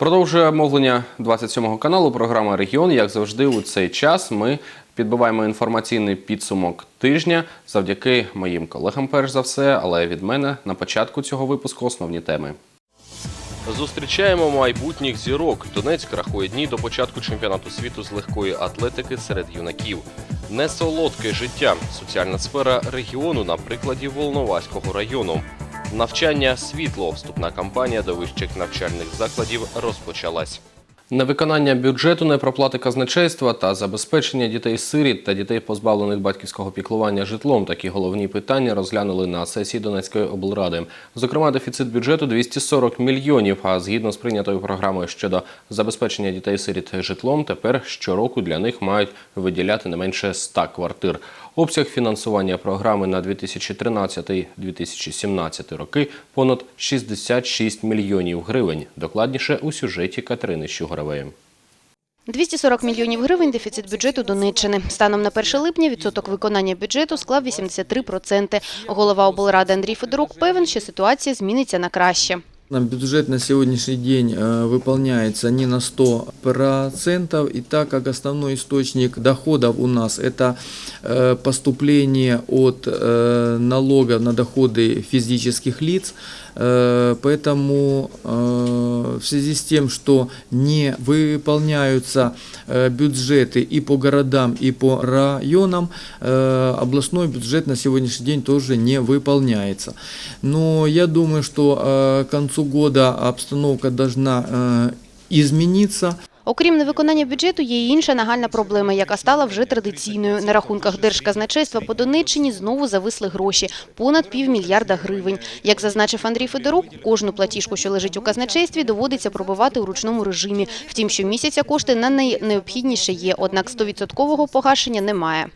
Продовжує мовлення 27 каналу. Програма Регіон. Як завжди, у цей час ми підбиваємо інформаційний підсумок тижня завдяки моїм колегам, перш за все, але від мене на початку цього випуску основні теми. Зустрічаємо майбутніх зірок. Донецьк рахує дні до початку чемпіонату світу з легкої атлетики серед юнаків. Несолодке життя. Соціальна сфера регіону на прикладі Волноваського району. Навчання світло. Вступна кампанія до вищих навчальних закладів розпочалась. Невиконання бюджету, непроплати казначейства та забезпечення дітей-сиріт та дітей, позбавлених батьківського піклування житлом. Такі головні питання розглянули на сесії Донецької облради. Зокрема, дефіцит бюджету 240 мільйонів. А згідно з прийнятою програмою щодо забезпечення дітей-сиріт житлом, тепер щороку для них мають виділяти не менше 100 квартир. Обсяг фінансування програми на 2013-2017 роки понад 66 мільйонів гривень. Докладніше у сюжеті Катерини Щугорової. 240 мільйонів гривень дефіцит бюджету Донеччини. Станом на 1 липня відсоток виконання бюджету склав 83%. Голова облради Андрій Федорук певен, що ситуація зміниться на краще. Бюджет на сегодняшний день э, выполняется не на 100%, и так как основной источник доходов у нас это э, поступление от э, налогов на доходы физических лиц, поэтому в связи с тем, что не выполняются бюджеты и по городам, и по районам, областной бюджет на сегодняшний день тоже не выполняется. Но я думаю, что к концу года обстановка должна э, измениться. Окрім невиконання бюджету, є й інша нагальна проблема, яка стала вже традиційною. На рахунках Держказначейства по Донеччині знову зависли гроші – понад півмільярда гривень. Як зазначив Андрій Федорук, кожну платіжку, що лежить у казначействі, доводиться пробивати у ручному режимі. Втім, щомісяця кошти на найнеобхідніше є, однак 100% погашення немає.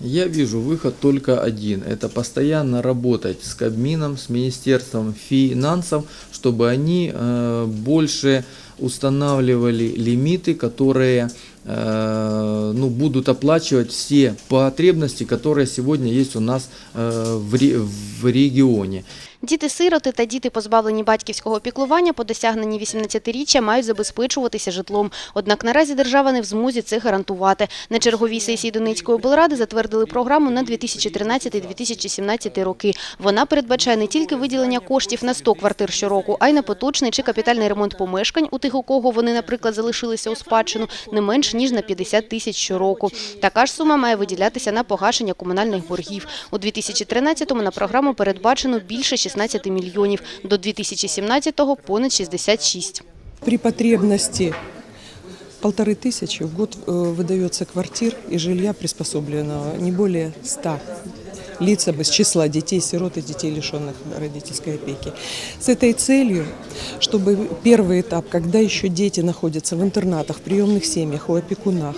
Я вижу выход только один. Это постоянно работать с Кабмином, с Министерством финансов, чтобы они э, больше устанавливали лимиты, которые э, ну, будут оплачивать все потребности, которые сегодня есть у нас э, в, ре- в регионе. Діти-сироти та діти, позбавлені батьківського піклування, по досягненні 18-річчя мають забезпечуватися житлом. Однак наразі держава не в змозі це гарантувати. На черговій сесії Донецької облради затвердили програму на 2013-2017 роки. Вона передбачає не тільки виділення коштів на 100 квартир щороку, а й на поточний чи капітальний ремонт помешкань у тих, у кого вони, наприклад, залишилися у спадщину, не менш ніж на 50 тисяч щороку. Така ж сума має виділятися на погашення комунальних боргів. У 2013-му на програму передбачено більше 16 мільйонів, до 2017-го – понад 66. При потребности полторы тысячи в год э, выдается квартир и жилья приспособленного не более 100 лицам из числа детей, сирот и детей, лишенных родительской опеки. С этой целью, чтобы первый этап, когда еще дети находятся в интернатах, в приемных семьях, у, опекунах,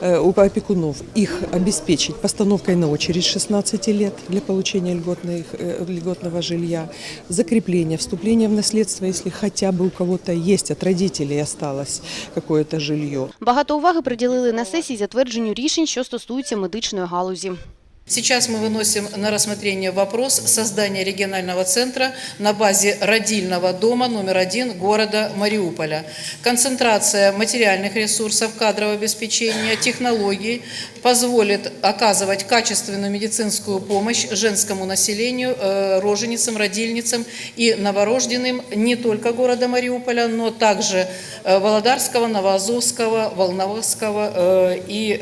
э, у опекунов, их обеспечить постановкой на очередь 16 лет для получения льготных, э, льготного жилья, закрепление, вступление в наследство, если хотя бы у кого-то есть от родителей осталось какое-то жилье. Багато уваги приділили на сесії затвердженню рішень, що стосуються медичної галузі. Сейчас мы выносим на рассмотрение вопрос создания регионального центра на базе родильного дома номер один города Мариуполя. Концентрация материальных ресурсов, кадрового обеспечения, технологий позволит оказывать качественную медицинскую помощь женскому населению, э, роженицам, родильницам и новорожденным не только города Мариуполя, но также э, Володарского, Новоазовского, Волновского э, и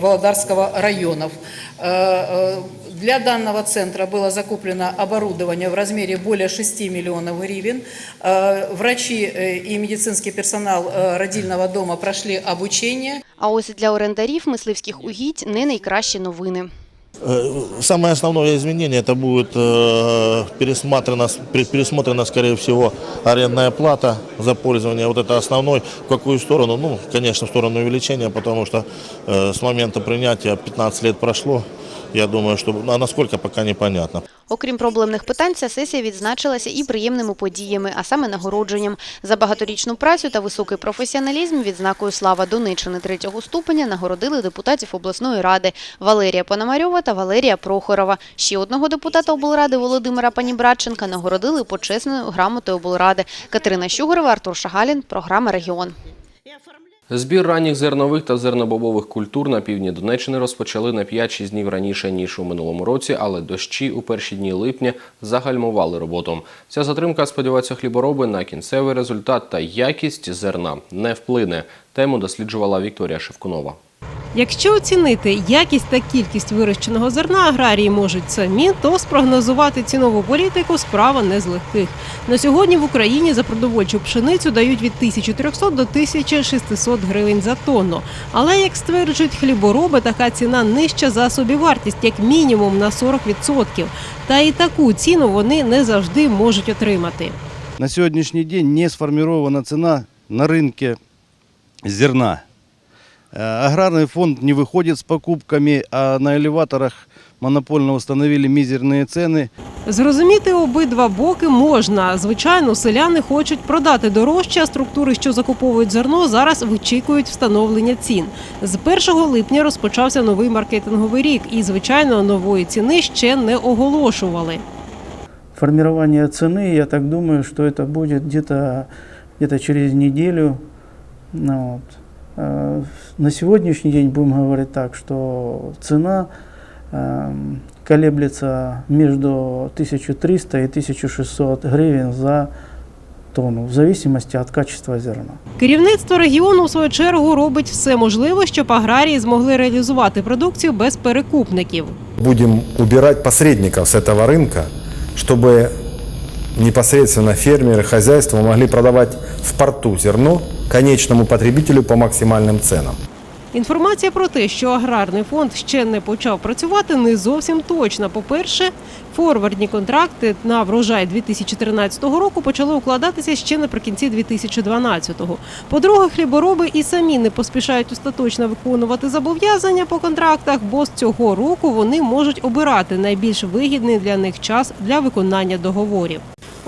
Володарского районов. Э, э, Для данного центра было закуплено оборудование в размере более 6 миллионов гривен. Э, Врачи э, и медицинский персонал э, родильного дома прошли обучение. А ось для орендарів мисливських угідь не найкращі новини. Э, Самое основное изменение это будет э, пересмотрена, пер- пересмотрена, скорее всего, арендная плата за пользование. Вот это основной. В какую сторону? Ну, конечно, в сторону увеличения, потому что э, с момента принятия 15 лет прошло. Я думаю, что а насколько пока непонятно. Окрім проблемних питань, ця сесія відзначилася і приємними подіями, а саме нагородженням. За багаторічну працю та високий професіоналізм відзнакою «Слава Донеччини» третього ступеня нагородили депутатів обласної ради Валерія Пономарьова та Валерія Прохорова. Ще одного депутата облради Володимира Панібратченка нагородили почесною грамотою облради. Катерина Щугорова, Артур Шагалін, програма «Регіон». Збір ранніх зернових та зернобобових культур на півдні Донеччини розпочали на 5-6 днів раніше, ніж у минулому році, але дощі у перші дні липня загальмували роботу. Ця затримка, сподіваються хлібороби, на кінцевий результат та якість зерна не вплине. Тему досліджувала Вікторія Шевкунова. Якщо оцінити якість та кількість вирощеного зерна аграрії можуть самі, то спрогнозувати цінову політику справа не з легких. На сьогодні в Україні за продовольчу пшеницю дають від 1300 до 1600 гривень за тонну. Але як стверджують хлібороби, така ціна нижча за собівартість, як мінімум на 40%. Та і таку ціну вони не завжди можуть отримати. На сегодняшний день не сформирована цена на рынке зерна. Э, Аграрный фонд не выходит с покупками, а на элеваторах монопольно установили мизерные цены. Зрозуміти обидва боки можна. Звичайно, селяни хочуть продати дорожче, а структури, що закуповують зерно, зараз вичікують встановлення цін. З 1 липня розпочався новий маркетинговий рік, і звичайно, нової ціни ще не оголошували. формирование цены, я так думаю, что это будет где-то где через неделю. Ну, вот. Э, На сегодняшний день будем говорить так, что цена эм, колеблется между 1300 и 1600 гривен за тонну, в зависимости от качества зерна. Керівництво регіону, в свою чергу, робить все можливе, щоб аграрії змогли реалізувати продукцію без перекупників. Будем убирать посредников с этого рынка, чтобы непосредственно фермеры, хозяйства могли продавать в порту зерно конечному потребителю по максимальным ценам. Інформація про те, що аграрний фонд ще не почав працювати, не зовсім точна. По-перше, форвардні контракти на врожай 2013 року почали укладатися ще наприкінці 2012-го. По-друге, хлібороби і самі не поспішають остаточно виконувати зобов'язання по контрактах, бо з цього року вони можуть обирати найбільш вигідний для них час для виконання договорів.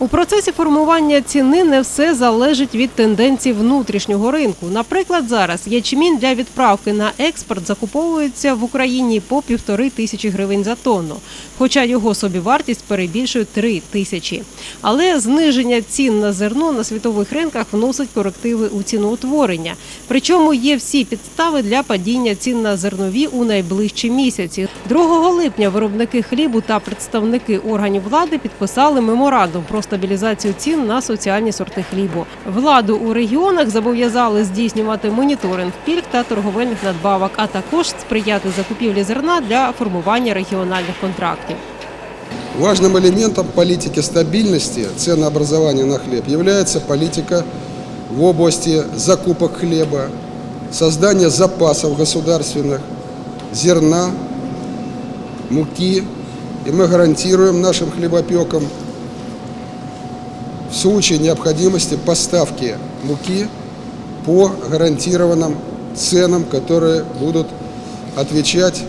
У процесі формування ціни не все залежить від тенденцій внутрішнього ринку. Наприклад, зараз ячмінь для відправки на експорт закуповується в Україні по півтори тисячі гривень за тонну, хоча його собівартість перебільшує три тисячі. Але зниження цін на зерно на світових ринках вносить корективи у ціноутворення. Причому є всі підстави для падіння цін на зернові у найближчі місяці. 2 липня виробники хлібу та представники органів влади підписали меморандум про стабілізацію цін на соціальні сорти хлібу. Владу у регіонах зобов'язали здійснювати моніторинг пільг та торговельних надбавок, а також сприяти закупівлі зерна для формування регіональних контрактів. Важным элементом политики стабильности ценообразования на хлеб является политика в области закупок хлеба, создания запасов государственных, зерна, муки. И мы гарантируем нашим хлебопекам в случае необходимости поставки муки по гарантированным ценам, которые будут отвечать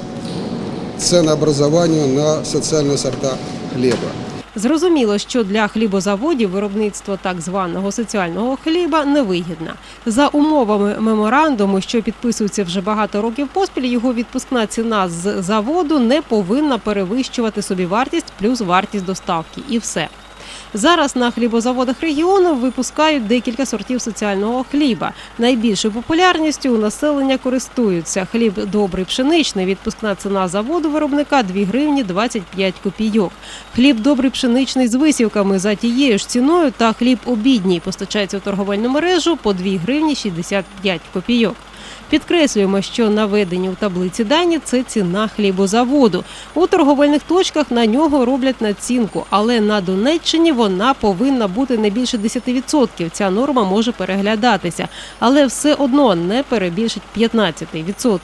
ценообразованию на социальные сорта хлеба. Зрозуміло, що для хлібозаводів виробництво так званого соціального хліба невигідне. За умовами меморандуму, що підписується вже багато років поспіль, його відпускна ціна з заводу не повинна перевищувати собівартість плюс вартість доставки. І все. Зараз на хлібозаводах регіону випускають декілька сортів соціального хліба. Найбільшою популярністю у населення користуються хліб добрий пшеничний. Відпускна ціна заводу виробника 2 гривні 25 копійок. Хліб добрий пшеничний з висівками за тією ж ціною та хліб обідній постачається у торговельну мережу по 2 гривні 65 копійок. Підкреслюємо, що наведені у таблиці дані це ціна хлібозаводу. У торговельних точках на нього роблять націнку, але на Донеччині вона повинна бути не більше 10%. Ця норма може переглядатися, але все одно не перебільшить 15%.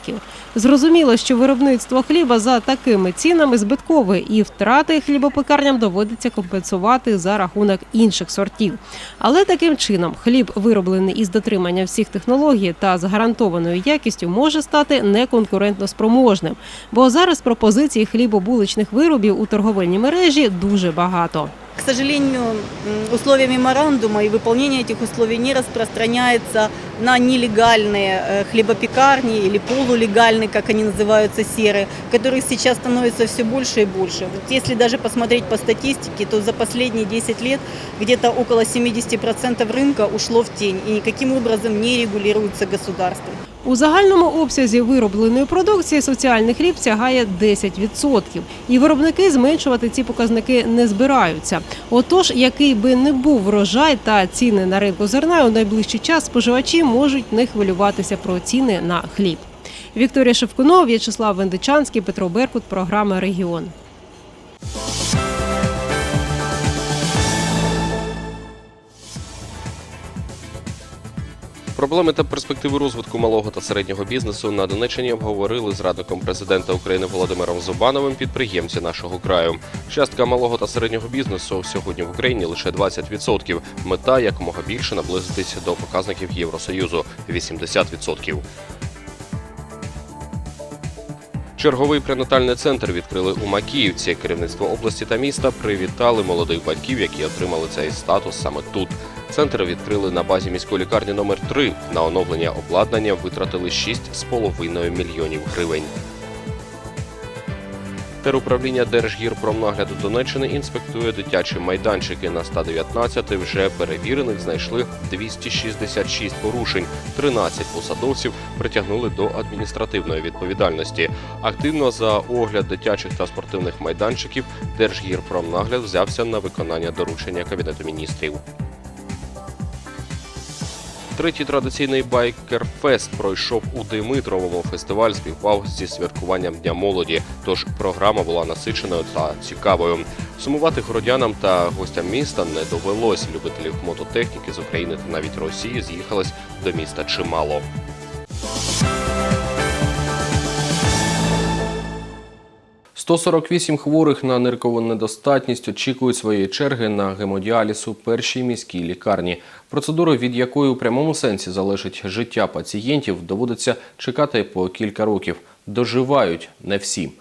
Зрозуміло, що виробництво хліба за такими цінами збиткове, і втрати хлібопекарням доводиться компенсувати за рахунок інших сортів. Але таким чином хліб, вироблений із дотриманням всіх технологій та з гарантованою завищеною якістю може стати неконкурентно спроможним, бо зараз пропозицій хлібобуличних виробів у торговельній мережі дуже багато. К сожалению, м, условия меморандума и выполнение этих условий не распространяется на нелегальные э, хлебопекарни или полулегальные, как они называются, серы, которых сейчас становится все больше и больше. Вот если даже посмотреть по статистике, то за последние 10 лет где-то около 70% рынка ушло в тень и никаким образом не регулируется государством. У загальному обсязі виробленої продукції соціальний хліб сягає 10%. І виробники зменшувати ці показники не збираються. Отож, який би не був врожай та ціни на ринку зерна, у найближчий час споживачі можуть не хвилюватися про ціни на хліб. Вікторія Шевкунова, В'ячеслав Вендичанський, Петро Беркут, програма Регіон. Проблеми та перспективи розвитку малого та середнього бізнесу на Донеччині обговорили з радником президента України Володимиром Зубановим підприємці нашого краю. Частка малого та середнього бізнесу сьогодні в Україні лише 20%. Мета якомога більше наблизитись до показників Євросоюзу 80%. Черговий пренатальний центр відкрили у Макіївці. Керівництво області та міста привітали молодих батьків, які отримали цей статус саме тут. Центр відкрили на базі міської лікарні номер 3 На оновлення обладнання витратили 6,5 мільйонів гривень. Теруправління Держгірпромнагляду Донеччини інспектує дитячі майданчики. На 119 вже перевірених знайшли 266 порушень. 13 посадовців притягнули до адміністративної відповідальності. Активно за огляд дитячих та спортивних майданчиків Держгірпромнагляд взявся на виконання доручення Кабінету міністрів. Третій традиційний байкер-фест пройшов у Димитровому. Фестиваль співпав зі святкуванням Дня молоді. Тож програма була насиченою та цікавою. Сумувати городянам та гостям міста не довелось. Любителів мототехніки з України та навіть Росії з'їхалось до міста чимало. – 148 хворих на ниркову недостатність очікують своєї черги на гемодіаліз у першій міській лікарні. Процедуру, від якої у прямому сенсі залежить життя пацієнтів, доводиться чекати по кілька років. Доживають не всі.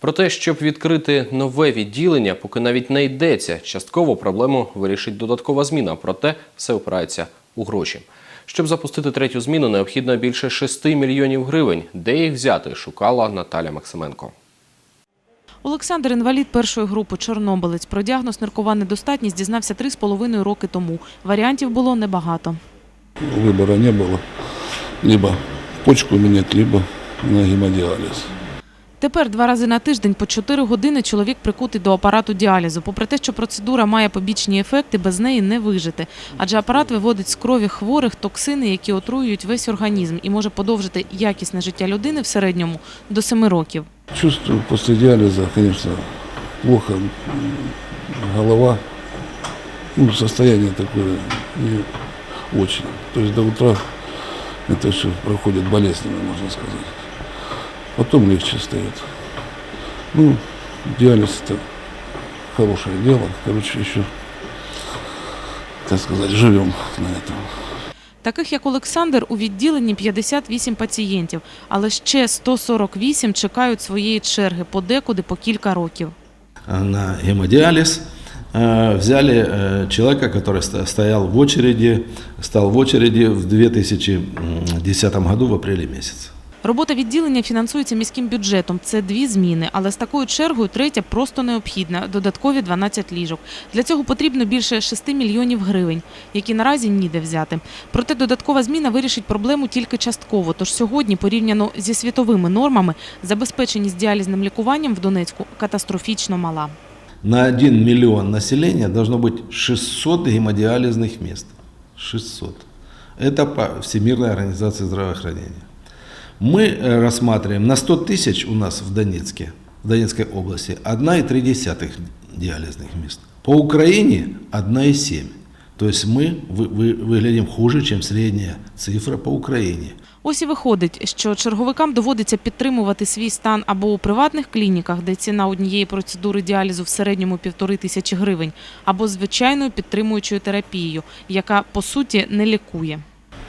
Про те, щоб відкрити нове відділення, поки навіть не йдеться. Частково проблему вирішить додаткова зміна, проте все опирається у гроші. Щоб запустити третю зміну, необхідно більше 6 мільйонів гривень. Де їх взяти, шукала Наталя Максименко. Олександр інвалід першої групи Чорнобилець. Про діагноз ниркова недостатність дізнався три з половиною роки тому. Варіантів було небагато. Выбора не было. Либо почку менять, либо на гемодиализ. Тепер два рази на тиждень по 4 години чоловік прикутий до апарату діалізу. Попри те, що процедура має побічні ефекти, без неї не вижити. Адже апарат виводить з крові хворих токсини, які отруюють весь організм і може подовжити якісне життя людини в середньому до 7 років. Чувствую после диализа, конечно, плохо. Голова, ну, состояние такое не очень. То есть до утра это все проходит болезненно, можно сказать. Потом легче стает. Ну, диализ это хорошее дело. Короче, еще, так сказать, живем на этом. Таких як Олександр у відділенні 58 пацієнтів, але ще 148 чекають своєї черги подекуди по кілька років. на гемодиализ. Э, Взяли э, человека, который ста- стоял в очереди, стал в очереди в 2010 году в апреле месяце. Робота відділення фінансується міським бюджетом. Це дві зміни, але з такою чергою третя просто необхідна – додаткові 12 ліжок. Для цього потрібно більше 6 мільйонів гривень, які наразі ніде взяти. Проте додаткова зміна вирішить проблему тільки частково. Тож сьогодні, порівняно зі світовими нормами, забезпеченість діалізним лікуванням в Донецьку катастрофічно мала. На 1 миллион населения должно быть 600 гемодиализных мест. 600. Это по Всемирной организации здравоохранения. Мы э, рассматриваем на 100 тысяч у нас в Донецке, в Донецкой области 1,3 диализных мест. По Украине 1,7. То есть мы вы- вы- выглядим хуже, чем средняя цифра по Украине. Ось і виходить, що черговикам доводиться підтримувати свій стан або у приватних клініках, де ціна однієї процедури діалізу в середньому півтори тисячі гривень, або звичайною підтримуючою терапією, яка по суті не лікує.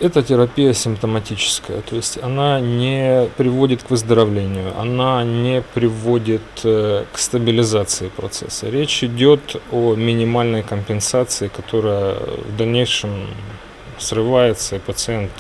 Это терапия симптоматическая, то есть она не приводит к выздоровлению, она не приводит э, к стабилизации процесса. Речь идет о минимальной компенсации, которая в дальнейшем срывается, и пациент